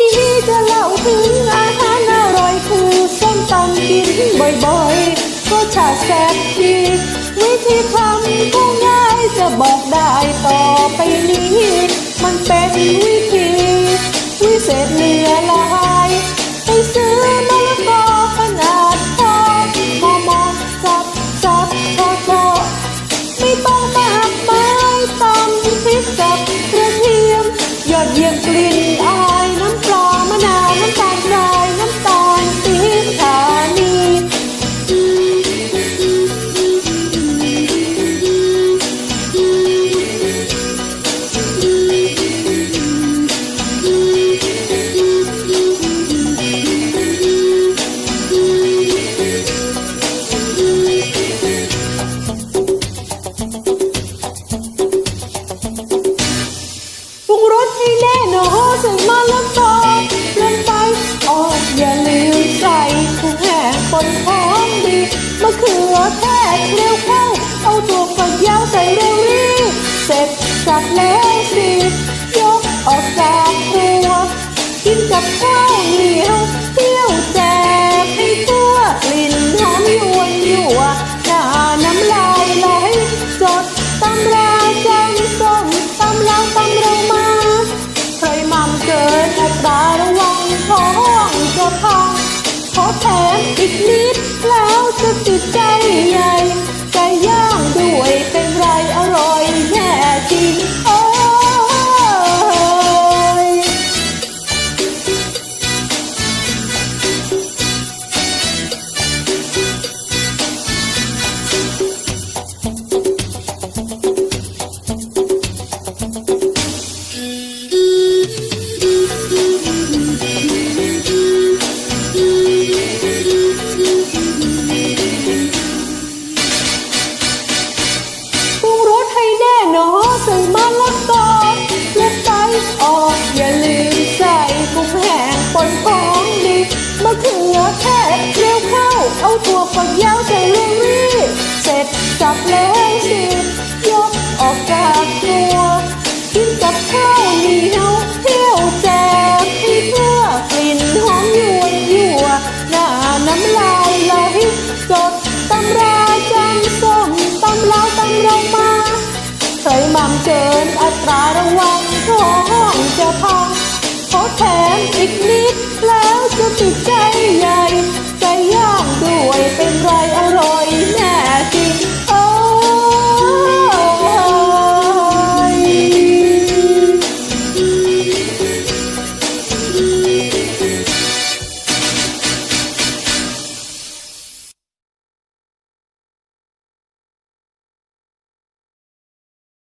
นี้จะเล่าถึงอาหารอร่อยคือส้มตำกินบ่อยๆ ก็ชาแซ่บดีวิธีทำก็ง่ายจะบอกได้ต่อไปนี้ มันเป็นวิธี ส่มะละกอลงไปออกอย่าลืมใส่กุ้งแห้งปนหอมดีมะเขือแทกเร็วเข้า เอาตัวฝักยาวใส่เร็วรีบเสร็จสับแล้วสิยกออกจากครัวกินกับข้าวเหนียว วังท้องจะพังขอแถมอีกนิดแล้วจะติดใจใหญ่ ฝักยาวใส่ลงรีเสร็จสับแล้วสิยกออกจากครัว กินกับข้าวเหนียวเที่ยวแจกให้ทั่วกลิ่นหอมยวนยั่วหน้าน้ำลายไหลจดตำราจำส้มตำลาวตำเรามาใส่มั่มเกินอัตราระวังท้องจะพังขอแถมอีกนิดแล้วจะติดใจ